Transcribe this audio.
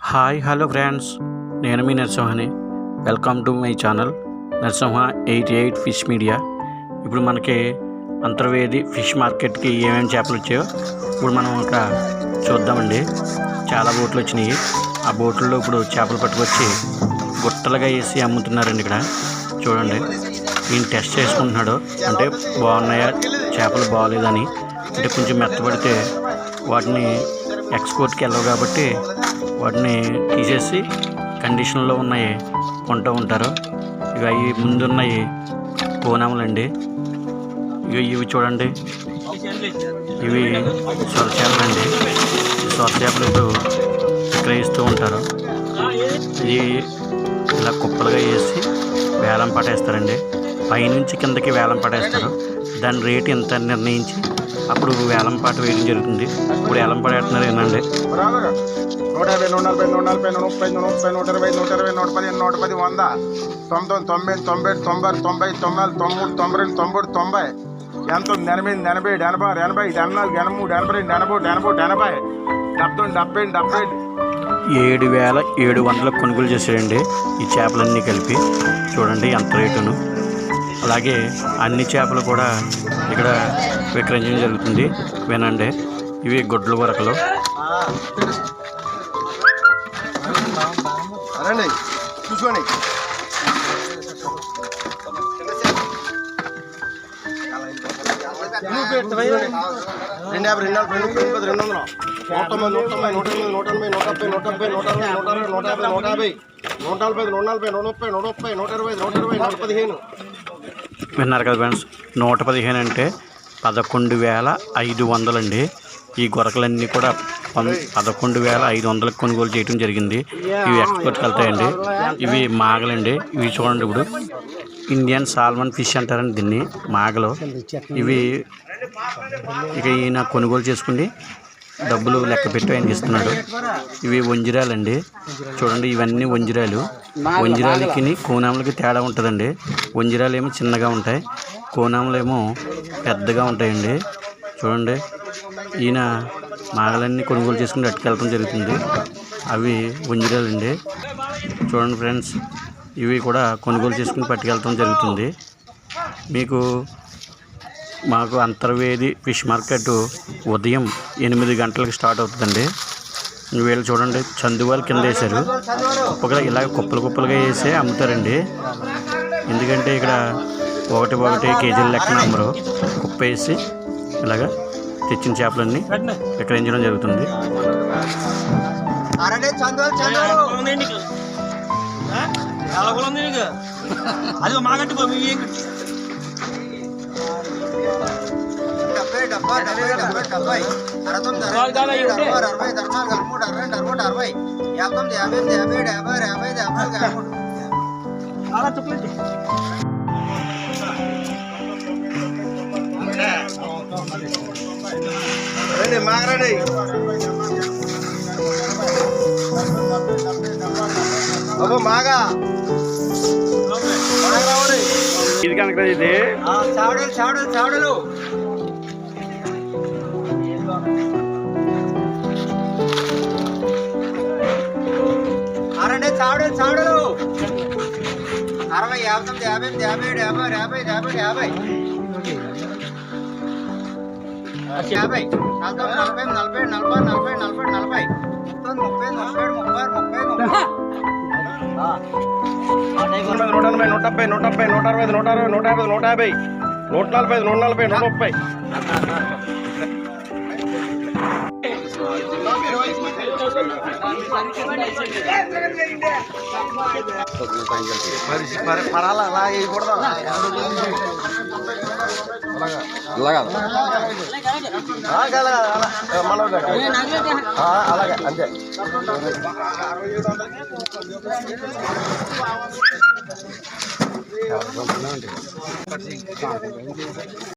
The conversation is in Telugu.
Hi hello friends. నేను మీ నరసింహని. Welcome to my channel Narasimha eight eight fish media. ఇప్పుడు మనకి అంతర్వేది ఫిష్ మార్కెట్కి ఏమేమి చేపలు వచ్చాయో ఇప్పుడు మనం ఒక చూద్దామండి. చాలా బోట్లు వచ్చినాయి. ఆ బోట్లలో ఇప్పుడు చేపలు పట్టుకొచ్చి గుట్టలుగా వేసి అమ్ముతున్నారండి ఇక్కడ. చూడండి. ఈయన టెస్ట్ చేసుకుంటున్నాడు. అంటే బాగున్నాయా? చేపలు బాగాలేదని అంటే కొంచెం మెత్తపడితే వాటిని ఎక్స్పోర్ట్కి వెళ్ళవు కాబట్టి వాటిని తీసేసి కండిషన్లో ఉన్నాయి కొంటూ ఉంటారు. ఇక అవి ముందున్నాయి కోనములండి. ఇక ఇవి చూడండి. ఇవి సొరచేపలండి. ఈ సొరచేపలు ఇప్పుడు విక్రయిస్తూ ఉంటారు. ఇది ఇలా కుప్పలుగా వేసి వేలం పట్టేస్తారండి. పైనుంచి కిందకి వేలం పడేస్తారు. దాని రేటు ఎంత నిర్ణయించి అప్పుడు వేలం పాట వేయడం జరుగుతుంది. ఇప్పుడు వేలం పడేస్తున్నారు ఏంటండి నూట యాభై నూట నలభై నూట నలభై నూట ముప్పై నూట ముప్పై నూట ఇరవై నూట ఇరవై నూట పది నూట పది వంద తొమ్మిది తొంభై తొంభై తొంభై తొంభై తొంభై తొమ్మిది తొంభై రెండు తొంభై తొంభై ఎంత ఉంది ఎనభై ఎనభై ఎనభై ఎనభై ఎనభై నాలుగు ఎనభై మూడు ఎనభై రెండు ఎనభై ఒకటి ఎనభై ఒకటి ఎనభై డెబ్బై డెబ్బై డెబ్బై ఏడు వేల ఏడు వందలకు కొనుగోలు చేసేయండి ఈ చేపలన్నీ కలిపి చూడండి ఎంత రేటును. అలాగే అన్ని చేపలు కూడా ఇక్కడ విక్రయించడం జరుగుతుంది వినండి ఇవి గుడ్లు వరకలు చూసుకోండి రెండు యాభై రెండు నలభై రెండు ముప్పై రెండు వందలు నూట తొంభై నూట తొంభై నూట ఎనిమిది నూట ఎనభై నూట డెబ్బై నూట డెబ్బై నూట అరవై నూట అరవై నూట యాభై నూట యాభై నూట నలభై నూట నలభై నూట ముప్పై నూట ముప్పై నూట ఇరవై నూట ఇరవై నూట పదిహేను విన్నారు కదా ఫ్రెండ్స్ నూట పదిహేను అంటే పదకొండు వేల ఐదు వందలండి. ఈ గొరకలన్నీ కూడా పం- పదకొండు వేల ఐదు వందలకు కొనుగోలు చేయడం జరిగింది. ఇవి ఎక్స్పోర్ట్కి వెళ్తాయండి. ఇవి మాగలండి. ఇవి చూడండి ఇప్పుడు. ఇండియన్ సాల్మన్ ఫిష్ అంటారండి దీన్ని మాగలు. ఇవి ఇక ఈయన కొనుగోలు చేసుకుని డబ్బులు లెక్క పెట్టి ఆయనకి ఇస్తున్నాడు. ఇవి వంజిరాలండి. చూడండి ఇవన్నీ వంజిరాలు. వంజిరాలకి కోనాములకి తేడా ఉంటుందండి. వంజిరాలు ఏమో చిన్నగా ఉంటాయి. కోనాములు ఏమో పెద్దగా ఉంటాయండి. చూడండి ఈయన మాగలన్నీ కొనుగోలు చేసుకుని అట్టుకెళ్ళడం జరుగుతుంది. అవి వంజిరాలండి. చూడండి ఫ్రెండ్స్ ఇవి కూడా కొనుగోలు చేసుకుని పట్టుకెళ్ళటం జరుగుతుంది. మీకు మాకు అంతర్వేది ఫిష్ మార్కెట్ ఉదయం ఎనిమిది గంటలకు స్టార్ట్ అవుతుందండి. వీళ్ళు చూడండి చందువాలు కింద వేశారు. కుప్పగా ఇలా కుప్పలు కుప్పలుగా వేసి అమ్ముతారండి. ఎందుకంటే ఇక్కడ ఒకటి ఒకటి కేజీల లెక్కన అమ్మరు. కుప్ప వేసి ఇలాగా తెచ్చిన చేపలన్నీ విక్రయించడం జరుగుతుంది. అది మాగంటి డెబ్బై డెబ్బై డెబ్బై డెబ్బై అరవై తొమ్మిది అరవై అరవై అరవై అరవై అరవై అరవై అరవై యాభై తొమ్మిది యాభై ఎనిమిది యాభై ఏడు యాభై యాభై ఐదు యాభై ఆరు యాభై అలా రండి మాగరండి మాగా ఇది కనుక ఇది. చావడలు చావడలు చావడలు. చావడలు చావడలు అరవై యాభై తొమ్మిది యాభై ఎనిమిది యాభై ఏడు యాభై యాభై యాభై యాభై. యాభై. నలభై నలభై నలభై నలభై నలభై నలభై నలభై. ముప్పై ముప్పై ముప్పై ముప్పై ముప్పై ముప్పై. నూట ఎనభై నూట డెబ్బై నూట డెబ్బై నూట అరవై నూట అరవై నూట యాభై నూట యాభై నూట నలభై నూట నలభై నూట ముప్పై. పరాల అలా వేయకూడదు అలాగా అలాగే అంతే